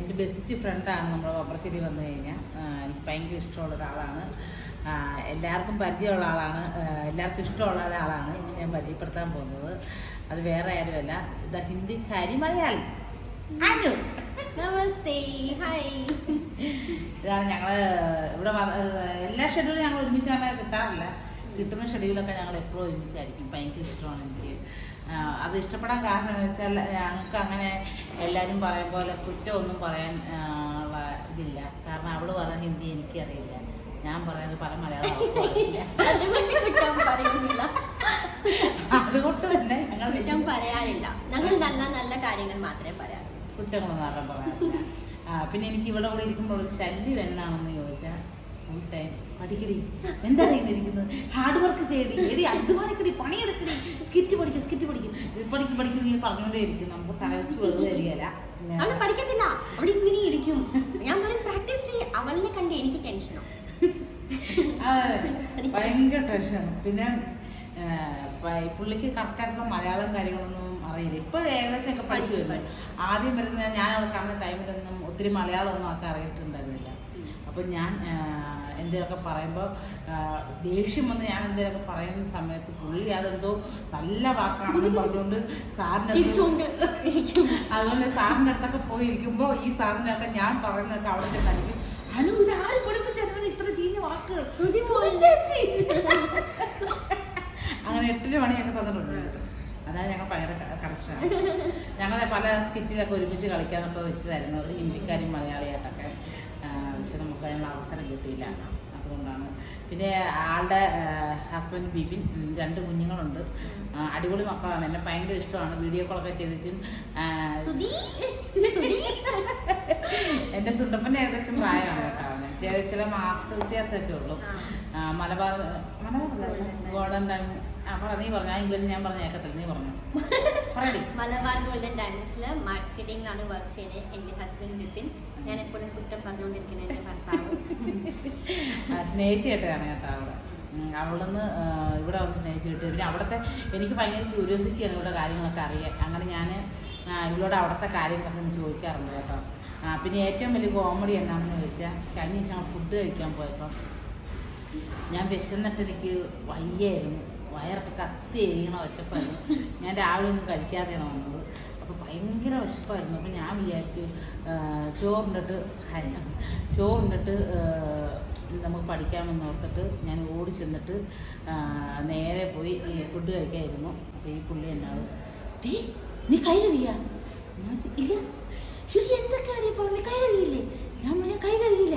എന്റെ ബെസ്റ്റ് ഫ്രണ്ടാണ് നമ്മുടെ വബ്രശ്ശേരി വന്നു കഴിഞ്ഞാൽ. എനിക്ക് ഭയങ്കര ഇഷ്ടമുള്ള ഒരാളാണ്. എല്ലാവർക്കും പരിചയമുള്ള ആളാണ്. എല്ലാവർക്കും ഇഷ്ടമുള്ള ഒരാളാണ് ഞാൻ പരിചയപ്പെടുത്താൻ പോകുന്നത്. അത് വേറെ ആരുമല്ല. ഹിന്ദി ഹിന്ദിക്കാരി മലയാളി. അനു. നമസ്തേ. ഹായ് ഇതാണ് ഞങ്ങൾ ഇവിടെ എല്ലാ ഷെഡ്യൂളും ഞങ്ങൾ ഒരുമിച്ച് അങ്ങനെ കിട്ടാറില്ല. കിട്ടുന്ന ഷെഡ്യൂളൊക്കെ ഞങ്ങൾ എപ്പോഴും ഒരുമിച്ചായിരിക്കും. ഭയങ്കര ഇഷ്ടമാണ് എനിക്ക്. അത് ഇഷ്ടപ്പെടാൻ കാരണം എന്ന് വെച്ചാൽ ഞങ്ങൾക്ക് അങ്ങനെ എല്ലാവരും പറയും പോലെ കുറ്റം ഒന്നും പറയാൻ ഉള്ള ഇതില്ല. കാരണം അവൾ പറയുന്ന ഹിന്ദി എനിക്കറിയില്ല. ഞാൻ പറയുന്നത് പല മലയാളം പറയുന്നില്ല അതുകൊണ്ട് തന്നെ ഞങ്ങൾ കുറ്റം പറയാറില്ല ഞങ്ങൾ നല്ല നല്ല കാര്യങ്ങൾ മാത്രമേ പറയാറുള്ളൂ. കുറ്റങ്ങളൊന്നും ആരും പറയാറില്ല ആ, പിന്നെ എനിക്ക് ഇവിടെ കൂടെ ഇരിക്കുമ്പോൾ ഒരു ശല്യം എന്നാണെന്ന് ചോദിച്ചാൽ പഠിക്കടി എന്താണ് ഇങ്ങനെ ഇരിക്കുന്നത് ഹാർഡ് വർക്ക് ചെയ്യടി. എടി അധ്വാനിക്കടി പണിയെടുക്കടി. സ്കിറ്റ് പഠിക്കും സ്കിറ്റ് പഠിക്കും. പഠിക്കും പഠിക്കും ഇങ്ങനെ പറഞ്ഞുകൊണ്ടേ ഇരിക്കും നമുക്ക് തലവെച്ച് വെറുതെ വരികയല്ല അവൾ പഠിക്കത്തില്ല. അവിടെ ഇങ്ങനെ ഇരിക്കും. ഞാൻ പറയും പ്രാക്ടീസ് ചെയ്യ. അവളിനെ കണ്ട് എനിക്ക് ടെൻഷനോ ഭയങ്കര ടെൻഷനാണ് പിന്നെ പുള്ളിക്ക് കറക്റ്റായിട്ടുള്ള മലയാളം കാര്യങ്ങളൊന്നും അറിയില്ല. ഇപ്പൊ ഏകദേശം ഒക്കെ പഠിച്ചു പഠിച്ചു, വരുന്നു ആദ്യം വരുന്ന ഞാൻ അവിടെ കാണുന്ന ടൈമിലൊന്നും ഒത്തിരി മലയാളം ഒന്നും ആൾക്ക് അറിയിട്ടുണ്ടായിരുന്നില്ല അപ്പൊ ഞാൻ എന്തെങ്കിലുമൊക്കെ പറയുമ്പോൾ ദേഷ്യം വന്ന് ഞാൻ എന്തെങ്കിലുമൊക്കെ പറയുന്ന സമയത്ത് പുള്ളി അതെന്തോ നല്ല വാക്കാണെന്ന് പറഞ്ഞുകൊണ്ട് ഇരിക്കും. അതുപോലെ സാറിന്റെ അടുത്തൊക്കെ പോയിരിക്കുമ്പോൾ ഈ സാറിനൊക്കെ ഞാൻ പറയുന്നതൊക്കെ അവിടെ ചെന്നായിരിക്കും അനു ഇത് ആര് പഠിപ്പിച്ചു? ഇത്ര ചീഞ്ഞ വാക്കുകൾ അങ്ങനെ എട്ടിന് മണിയൊക്കെ തന്നിട്ടുണ്ട്. അതാണ് ഞങ്ങൾ ഭയങ്കര കറക്ഷനാണ് ഞങ്ങളെ പല സ്കിറ്റിലൊക്കെ ഒരുമിച്ച് കളിക്കാനൊക്കെ വെച്ചതായിരുന്നു. ഒരു ഹിന്ദിക്കാരും മലയാളിയായിട്ടൊക്കെ. പക്ഷെ നമുക്ക് അതിനുള്ള അവസരം കിട്ടിയില്ല. അതുകൊണ്ടാണ്. പിന്നെ ആളുടെ ഹസ്ബൻഡ് ബിബിൻ രണ്ട് കുഞ്ഞുങ്ങളുണ്ട്. അടിപൊളി മക്കളാണ്. എന്നെ ഭയങ്കര ഇഷ്ടമാണ്. വീഡിയോ കോളൊക്കെ ചെയ്തിച്ചും ആ, സുണ്ടപ്പന്റെ ഏകദേശം പ്രായമാണ് കേട്ടോ അവന്. ചില ചില മാർക്സ് വ്യത്യാസമൊക്കെ ഉള്ളൂ. മലബാർ മലബാർ ഗോൾഡൻ ടൈം ആ പറ നീ പറഞ്ഞു. ആ ഇംഗ്ലീഷ് ഞാൻ പറഞ്ഞ കേക്കത്തില്ല നീ പറഞ്ഞു. മലബാർ ഗോൾഡൻ ഡയമണ്ട്സിൽ മാർക്കറ്റിംഗ് ആണ് വർക്ക് ചെയ്യുന്നത് എന്റെ ഹസ്ബൻഡ് ബിപിൻ ഞാൻ എപ്പോഴും കുറ്റം പറഞ്ഞുകൊണ്ടിരിക്കുന്ന എന്റെ ഭർത്താവ്. സ്നേഹിച്ച് കേട്ടതാണ് കേട്ടോ അവിടെ ആ, ഇവിടെ വന്ന് സ്നേഹിച്ച് കിട്ടി. പിന്നെ അവിടുത്തെ എനിക്ക് ഭയങ്കര ക്യൂരിയോസിറ്റിയാണ് ഇവിടെ കാര്യങ്ങളൊക്കെ അറിയാൻ. അങ്ങനെ ഞാൻ ഇവളോട് അവിടുത്തെ കാര്യങ്ങളൊക്കെ ചോദിക്കാറുണ്ട് കേട്ടോ. ആ, പിന്നെ ഏറ്റവും വലിയ കോമഡി എന്താണെന്ന് ചോദിച്ചാൽ കഴിഞ്ഞ ദിവസം ഫുഡ് കഴിക്കാൻ പോയപ്പോൾ ഞാൻ വിശന്നിട്ട് എനിക്ക് വയ്യായിരുന്നു. വയറൊക്കെ കത്തി എരിയണ വിശപ്പായിരുന്നു. ഞാൻ രാവിലെ ഒന്നും കഴിക്കാതെയാണ് വന്നത്. അപ്പോൾ ഭയങ്കര വിശപ്പായിരുന്നു. അപ്പോൾ ഞാൻ വിചാരിച്ചു ചോറിന്റെട്ട് ചോറിനിട്ട് ഹ- നമുക്ക് പഠിക്കാമെന്ന് ഓർത്തിട്ട് ഞാൻ ഓടി ചെന്നിട്ട് നേരെ പോയി ഫുഡ് കഴിക്കായിരുന്നു. അപ്പോൾ ഈ പുള്ളി എന്നോട് ടീ നീ കൈ കഴിയാ ഇല്ല. ശരി എന്തൊക്കെയാണ് ഈ കൈ കഴുകില്ലേ ഞാൻ പിന്നെ കൈ കഴുകില്ല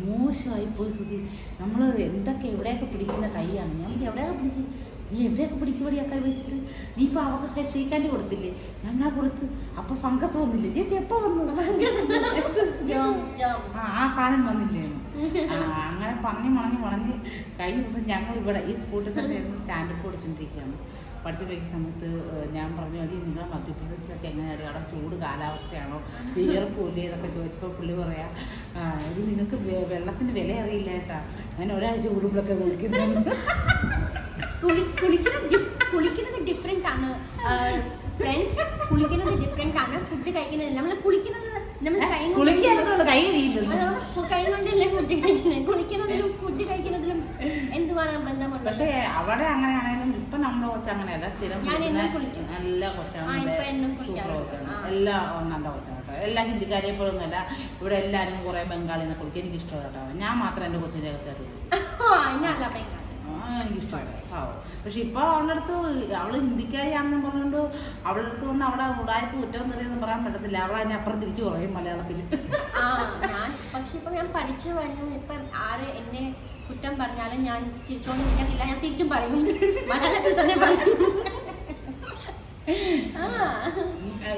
മോശമായി പോയി സുധി നമ്മൾ എന്തൊക്കെ എവിടെയൊക്കെ പിടിക്കുന്ന കൈയാണ്? ഞാൻ പറഞ്ഞു, എവിടെയൊക്കെ പിടിച്ച്? നീ എവിടെയൊക്കെ പിടിക്കുപടി ആ കൈ വെച്ചിട്ട്? നീ ഇപ്പോൾ അവർക്ക് ഷീക്കാൻഡി കൊടുത്തില്ലേ? ഞാൻ ആ കൊടുത്ത്. അപ്പൊ ഫംഗസ് വന്നില്ലേ? നീ എപ്പോൾ വന്നു? ആ ആ സാധനം വന്നില്ലേ? അങ്ങനെ പറഞ്ഞ് മണഞ്ഞ് മണഞ്ഞ് കഴിഞ്ഞ ദിവസം ഞങ്ങൾ ഇവിടെ ഈ സ്കൂട്ടിൽ തന്നെ സ്റ്റാൻഡപ്പ് പഠിച്ചുകൊണ്ടിരിക്കുകയാണ് പഠിച്ചുകൊണ്ടിരിക്കുന്ന സമയത്ത് ഞാൻ പറഞ്ഞു അതി നിങ്ങളെ മധ്യപ്രദേശിലൊക്കെ എങ്ങനെയാണ് അവിടെ ചൂട് കാലാവസ്ഥയാണോ? വിയർക്കൂലേ എന്നൊക്കെ ചോദിച്ചപ്പോൾ പുള്ളി പറയാ "ആ, ഇത് നിങ്ങൾക്ക് വെള്ളത്തിന് വില അറിയില്ല കേട്ടാ. ഞാൻ ഒരാഴ്ച കൂടുമ്പോഴൊക്കെ കുളിക്കുന്നുണ്ട്. കുളി കുളിക്കുന്നത് കുളിക്കുന്നത് ഡിഫറെന്റ് ആണ്. ഫ്രണ്ട്സ് കുളിക്കുന്നത് ഡിഫറെന്റ് ആണ്. ഫുഡ് കഴിക്കുന്നത് നമ്മൾ കുളിക്കുന്നത് നമ്മൾ കൈ കുളിക്കാനുള്ള കൈ കൈ കൊണ്ടല്ലേ ഫുഡ് കഴിക്കുന്നത്? കുളിക്കുന്നതിലും ഫുഡ് കഴിക്കുന്നതിലും എന്തുവാണ് ബന്ധമുണ്ട് പക്ഷേ അവിടെ അങ്ങനെയാണെങ്കിലും ഇപ്പൊ നമ്മുടെ കൊച്ചു അങ്ങനെയല്ല സ്ഥിരം എല്ലാ കുളിക്കും. കൊച്ചാണ്. ഇപ്പൊ. എല്ലാ നല്ല കൊച്ചാണ് കേട്ടോ. എല്ലാ ഹിന്ദിക്കാരെ പോലൊന്നുമല്ല. ഇവിടെ എല്ലാവരും കുറെ ബംഗാളിന്ന് കുളിക്കാൻ എനിക്ക് ഇഷ്ടമാണ് കേട്ടോ. ഞാൻ മാത്രം എന്റെ കൊച്ചിന്റെ രസമായിട്ട് കുളിക്കും. എനിക്കിഷ്ടമാണ്. പാവം. പക്ഷെ ഇപ്പോൾ അവളുടെ അടുത്ത് അവൾ ഹിന്ദിക്കാരിയാണെന്ന് പറഞ്ഞുകൊണ്ട് അവളുടെ അടുത്ത് വന്ന് അവിടെ ഉടായ്പ കുറ്റം എന്ന് പറയാൻ പറ്റത്തില്ല. അവൾ അപ്പുറം തിരിച്ചു പറയും മലയാളത്തിൽ പക്ഷെ ഇപ്പൊ ഞാൻ പഠിച്ചു വരുന്നു ഇപ്പം ആര് എന്നെ കുറ്റം പറഞ്ഞാലും ഞാൻ ചിരിച്ചോണ്ട് നിൽക്കത്തില്ല ഞാൻ തിരിച്ചും പറയും. മലയാളത്തിൽ തന്നെ പറയും.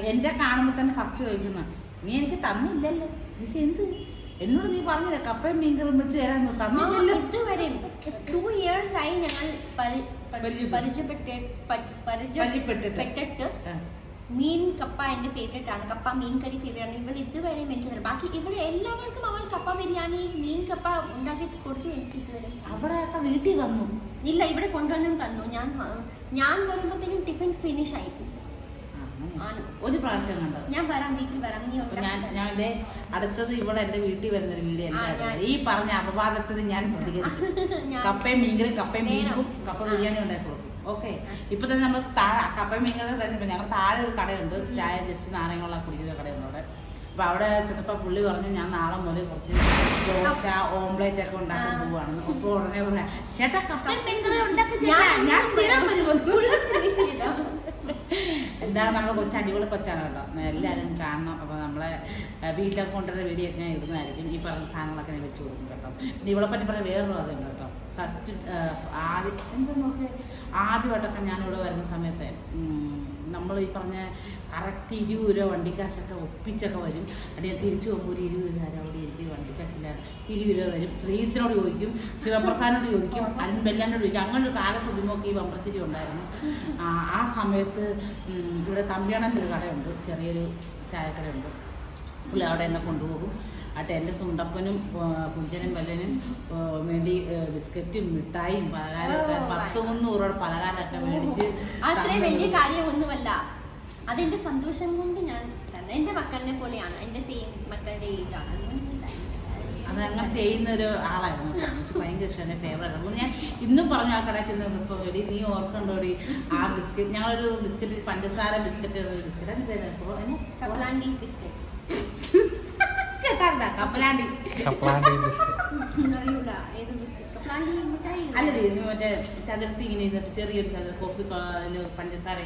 എന്റെ കാണുമ്പോൾ തന്നെ ഫസ്റ്റ് ചോദിക്കുന്ന നീ എനിക്ക് തന്നില്ലല്ലോ. പക്ഷെ എന്ത്? എന്നോട് നീ പറഞ്ഞില്ല കപ്പയും മീൻകറും വെച്ച് തരാന്ന് ആ, തന്നില്ലല്ലോ? ഇതുവരെ ടു ഇയേഴ്സ് ആയി ഞങ്ങൾ പരി- പരി- പരിചയപ്പെട്ടു. പരിചയപ്പെട്ട് പരിചയപ്പെട്ടിട്ട്. മീൻ കപ്പ എന്റെ ഫേവറേറ്റ് ആണ്. കപ്പ മീൻ കറി ഫേവറേറ്റ് ആണ്. ഇവിടെ ഇതുവരെ എനിക്ക് തരും ബാക്കി ഇവിടെ എല്ലാവർക്കും അവൾ കപ്പ ബിരിയാണി മീൻ കപ്പ ഉണ്ടാക്കി കൊടുത്തു എനിക്ക് ഇതുവരെ അവിടെ വീട്ടിൽ വന്നു ഇല്ല ഇവിടെ കൊണ്ടുവന്നും തന്നു. ഞാൻ ഞാൻ വരുമ്പോഴത്തേക്കും ടിഫിൻ ഫിനിഷ് ആയി. ഒരു പ്രാവശ്യം കണ്ടോ ഞാൻ വരാം വീട്ടിൽ വരാം. നീ ഞാൻ ഞാൻ എന്റെ അടുത്തത് ഇവിടെ എന്റെ വീട്ടിൽ വരുന്നൊരു വീഡിയോ ആ, ഈ പറഞ്ഞ അപവാദത്തിന് ഞാൻ പ്രതികരിക്കും. കപ്പയും മീൻകറിയും കപ്പയും മീനും കപ്പ ബിരിയാണി ഉണ്ടാക്കി കൊടുക്കും. ഓക്കെ ഇപ്പൊ തന്നെ നമ്മൾ താഴെ കപ്പ മീൻകറി തന്നെ ഞങ്ങൾ താഴെ ഒരു കടയുണ്ട്. ചായ ജസ്റ്റ് നാരങ്ങളുള്ള കുടിക്കുന്ന കടയുണ്ട് അവിടെ. അപ്പൊ അവിടെ ചെന്നപ്പോ പുള്ളി പറഞ്ഞു ഞാൻ നാളെ മുതൽ കുറച്ച് ദോശ ഓംപ്ലേറ്റ് ഒക്കെ ഉണ്ടാക്കാൻ പോവാണ് അപ്പൊ ഉടനെ പറയാ ചേട്ടാ കപ്പ മീൻകറി ഉണ്ടാക്കി ഞാൻ സ്ഥിരം? എന്താണ് നമ്മുടെ കൊച്ചു അടിപൊളി കൊച്ചാണ് കേട്ടോ. എല്ലാവരും കാണണം. അപ്പോൾ നമ്മളെ വീട്ടിലൊക്കെ കൊണ്ടുവരുന്ന വീഡിയോ ഒക്കെ ഞാൻ ഇടുന്നതായിരിക്കും. ഈ പറഞ്ഞ സാധനങ്ങളൊക്കെ ഞാൻ വെച്ച് കൊടുക്കും കേട്ടോ. ഇവളെ പറ്റി പറയാൻ വേറൊരു അതുണ്ട് കേട്ടോ. ഫസ്റ്റ് ആദ്യം എന്താണെന്ന് നോക്കിയാൽ ആദ്യമായിട്ടൊക്കെ ഞാനിവിടെ വരുന്ന സമയത്ത് നമ്മൾ ഈ പറഞ്ഞ കറക്റ്റ് ഇരുപത് രൂപ വണ്ടിക്കാശൊക്കെ ഒപ്പിച്ചൊക്കെ വരും. അല്ലെങ്കിൽ തിരിച്ചു പോകുമ്പോൾ ഒരു ഇരുപത് രൂപ അവിടെ ഇരിക്കും വണ്ടിക്കാശില്ല. ഇരുപത് രൂപ വരും ശ്രീധരനോട് ചോദിക്കും. ശിവപ്രസാദിനോട് ചോദിക്കും. അൻബെല്ലാനോട് ചോദിക്കും. അങ്ങനെ ഒരു കാലസുദ്യമൊക്കെ ഈ വമ്പ്രശ്ശേരി ഉണ്ടായിരുന്നു. ആ, സമയത്ത് ഇവിടെ തമ്പിയാണന്റെ ഒരു കടയുണ്ട്. ചെറിയൊരു ചായക്കടയുണ്ട്. പുള്ളി അവിടെ എന്നെ കൊണ്ടുപോകും. ആട്ടെ എന്റെ സുണ്ടപ്പനും കുഞ്ചനും വല്ലനും വേണ്ടി ബിസ്ക്കറ്റും മിഠായും പലഹാരമൊക്കെ ഓ, പത്ത് മുന്നൂറ് രൂപ പലഹാരമൊക്കെ മേടിച്ച് അത്രയും വലിയ. കാര്യമൊന്നുമല്ല. അതെന്റെ സന്തോഷം കൊണ്ട് ഞാൻ തന്നെ എന്റെ മക്കളിനെ പോലെയാണ്. എന്റെ സെയിം മക്കളുടെ ഏജ് ആണ്. അത് അങ്ങനെ ചെയ്യുന്ന ഒരു ആളായിരുന്നു. എനിക്ക് ഭയങ്കര ഇഷ്ടമാണ് ഫേവറേറ്റ് അതുകൊണ്ട് ഞാൻ ഇന്നും പറഞ്ഞു ആ കടയിൽ ചെന്ന് നിന്നപ്പോൾ ഒരു നീ ഓർക്കണ്ടോടി? ആ ബിസ്ക്കറ്റ് ഞങ്ങളൊരു ബിസ്ക്കറ്റ് പഞ്ചസാര ബിസ്ക്കറ്റ് ബിസ്ക്കറ്റ്. എന്താ കപ്പലാണ്ടി ബിസ്ക്കറ്റ്. കപ്പലാണ്ടി. കപ്പലാണ്ടി അല്ലേ അല്ലടി മറ്റേ ചതുരത്തി ഇങ്ങനെ ഇരുന്നിട്ട് ചെറിയൊരു ചതുര കോഫി പഞ്ചസാര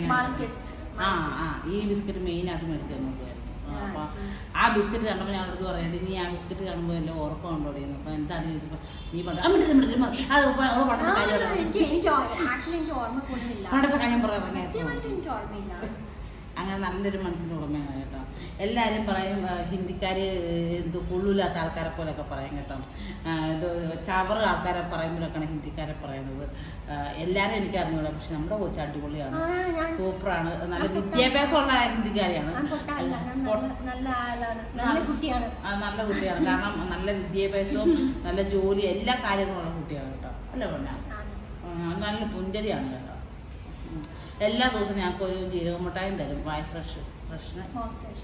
ആ ആ ഈ ബിസ്ക്കറ്റ് മെയിൻ ആയിട്ട് മേടിച്ചു തന്നതായിരുന്നു ആ, അപ്പോൾ ആ ബിസ്ക്കറ്റ് കണ്ടപ്പോൾ ഞാൻ അടുത്ത് പറയാം നീ ആ ബിസ്ക്കറ്റ് കാണുമ്പോൾ എല്ലാം ഉറക്കം ഉണ്ടോടിയെന്ന് അപ്പോൾ എന്താണ് ഇതിപ്പോൾ നീ പറഞ്ഞു ആ മിണ്ടില്ല മതി. അത് ഇപ്പൊ പണ്ടത്തെ കാര്യം പണ്ടത്തെ കാര്യം ഓർമ്മയില്ല. അങ്ങനെ നല്ലൊരു മനസ്സിന്റെ ഉടമയാണ് കേട്ടോ. എല്ലാവരും പറയും ഹിന്ദിക്കാർ എന്ത് കൊള്ളൂലാത്ത ആൾക്കാരെ പോലെയൊക്കെ പറയും കേട്ടോ. ഇത് ചവറ് ആൾക്കാരെ പറയുമ്പോഴൊക്കെയാണ് ഹിന്ദിക്കാരെ പറയുന്നത്. എല്ലാവരും എനിക്ക് അറിഞ്ഞൂടാ പക്ഷെ നമ്മുടെ കൊച്ചു അടിപൊളിയാണ്. സൂപ്പറാണ്. നല്ല വിദ്യാഭ്യാസം വിദ്യാഭ്യാസമുള്ള ഹിന്ദിക്കാരിയാണ്. നല്ല കുട്ടിയാണ്. നല്ല കുട്ടിയാണ്. കാരണം നല്ല വിദ്യാഭ്യാസവും നല്ല ജോലി എല്ലാ കാര്യങ്ങളുള്ള കുട്ടിയാണ് കേട്ടോ. അല്ല പെണ്ണ നല്ല പുഞ്ചരിയാണ് കേട്ടോ. എല്ലാ ദിവസവും ഞങ്ങൾക്ക് ഒരു ജീരക മുട്ടായും തരും വായ ഫ്രഷ് ഫ്രഷിന്. Hostage.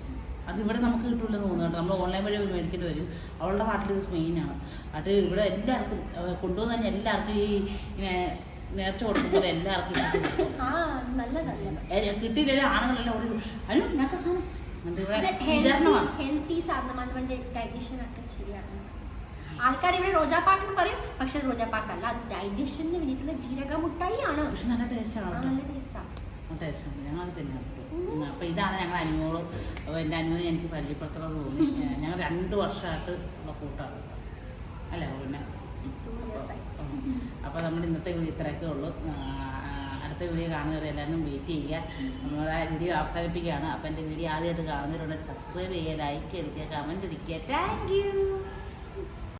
അതിവിടെ നമുക്ക് കിട്ടില്ലെന്ന് തോന്നുന്നു കേട്ടോ. നമ്മൾ ഓൺലൈൻ വഴി മേടിക്കേണ്ടി വരും. അവളുടെ നാട്ടിൽ ഇത് മെയിനാണ് അത് ഇവിടെ എല്ലാവർക്കും കൊണ്ടുവന്ന് കഴിഞ്ഞാൽ എല്ലാവർക്കും ഈ ഇങ്ങനെ നേർച്ച കൊടുക്കുമ്പോൾ എല്ലാവർക്കും കിട്ടും. കിട്ടിയില്ല ആണുങ്ങളെല്ലാം ഓടി അല്ല ഞങ്ങൾക്ക് സാധനം. വിതരണമാണ്. ഹെൽത്തി സാധനമാണ് ഡൈജഷൻ ഒക്കെ ശരിയാണ്. ആൾക്കാർ ഇവിടെ റോജാപ്പാക്ക് എന്ന് പറയും. പക്ഷെ റോജാപ്പാക്ക് അല്ല അത് ഡൈജഷന് വേണ്ടിയിട്ടുള്ള ജീരക മുട്ടായി ആണ് പക്ഷെ നല്ല ടേസ്റ്റാണ് നല്ല ടേസ്റ്റാണ്. അപ്പൊ ഇതാണ് ഞങ്ങൾ അനുമോൾ. അപ്പോൾ എന്റെ അനുവിനെ എനിക്ക് പരിചയപ്പെടുത്തണം തോന്നി ഞങ്ങൾ രണ്ട് വർഷമായിട്ട് ഉള്ള കൂട്ടാണ്. കേട്ടോ. അല്ലേ പിന്നെ അപ്പൊ അപ്പോൾ നമ്മുടെ ഇന്നത്തെ വീഡിയോ ഇത്രയൊക്കെ ഉള്ളൂ. അടുത്ത വീഡിയോ കാണുന്നവരെ എല്ലാവരും വെയിറ്റ് ചെയ്യുക. നമ്മളെ വീഡിയോ അവസാനിപ്പിക്കുകയാണ്. അപ്പോൾ എന്റെ വീഡിയോ ആദ്യമായിട്ട് കാണുന്നവരുണ്ട് സബ്സ്ക്രൈബ് ചെയ്യുക ലൈക്ക് അടിക്കുക കമന്റ് അടിക്കുക. Thank you